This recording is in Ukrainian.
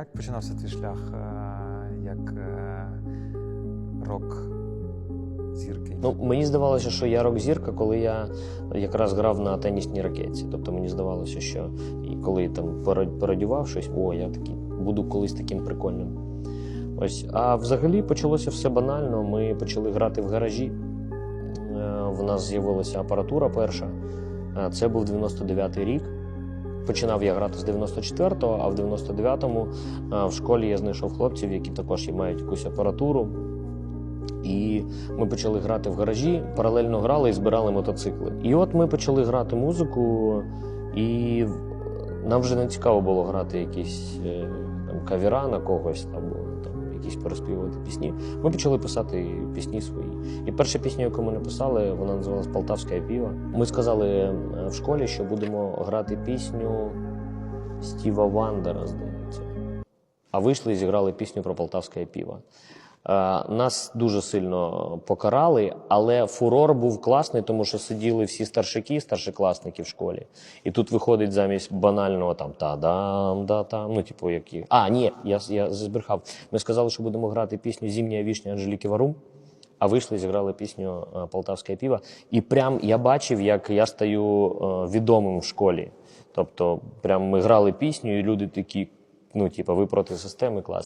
Як починався твій шлях е, як е, рок зірки? Ну, мені здавалося, що я рок-зірка, коли я якраз грав на тенісній ракетці. Тобто мені здавалося, що і коли там пора- щось, о, я такий буду колись таким прикольним. Ось. А взагалі почалося все банально. Ми почали грати в гаражі. Е, В нас з'явилася апаратура перша. Це був 99-й рік. Починав я грати з 94-го, а в 99-му е, в школі я знайшов хлопців, які також мають якусь апаратуру. І ми почали грати в гаражі, паралельно грали і збирали мотоцикли. І от ми почали грати музику, і нам вже не цікаво було грати якісь е, там кавіра на когось там якісь переспівувати пісні. Ми почали писати пісні свої. І перша пісня, яку ми написали, вона називалась Полтавська піва. Ми сказали е, в школі, що будемо грати пісню Стіва Вандера, здається. А вийшли і зіграли пісню про полтавське піво. Е, Нас дуже сильно покарали, але фурор був класний, тому що сиділи всі старшики, старшокласники в школі. І тут виходить замість банального там та-дам, да там. Ну, типу, які. А, ні, я, я збрехав. Ми сказали, що будемо грати пісню Зімня вішня Анжеліки Варум. А вийшли, зіграли пісню е, Полтавське піво. І прям я бачив, як я стаю е, відомим в школі. Тобто, прям ми грали пісню, і люди такі, ну, типу, ви проти системи клас.